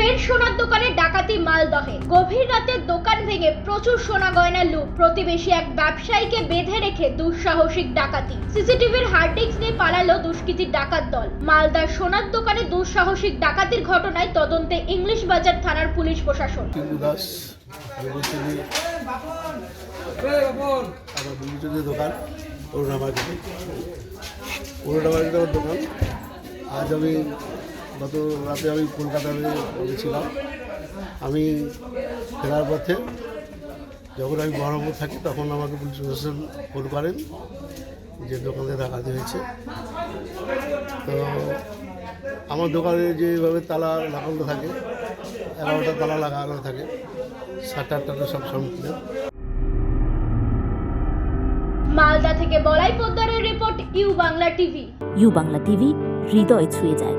ফের সোনার দোকানে ডাকাতি মালদহে গভীর রাতে দোকান ভেঙে প্রচুর সোনা গয়না লুট। প্রতিবেশী এক ব্যবসায়ীকে বেঁধে রেখে দুঃসাহসিক ডাকাতি। সিসিটিভির হার্ড ডিস্ক নিয়ে পালালো দুষ্কৃতীর ডাকাত দল। মালদার সোনার দোকানে দুঃসাহসিক ডাকাতির ঘটনায় তদন্তে ইংলিশ বাজার থানার পুলিশ প্রশাসন। দোকান। আজ আমি গত রাতে আমি কলকাতায় গেছিলাম। আমি ফেরার পথে যখন আমি বহরমপুর থাকি তখন আমাকে পুলিশ প্রশাসন ফোন করেন যে দোকানে ডাকাতি হয়েছে। তো আমার দোকানে যেভাবে তালা লাগানো থাকে এগারোটা তালা লাগানো থাকে সাতটা আটটা সব সম্পূর্ণ মালদা থেকে বলাই পোদ্দারের report U Bangla TV. U Bangla TV হৃদয় ছুঁয়ে যায়।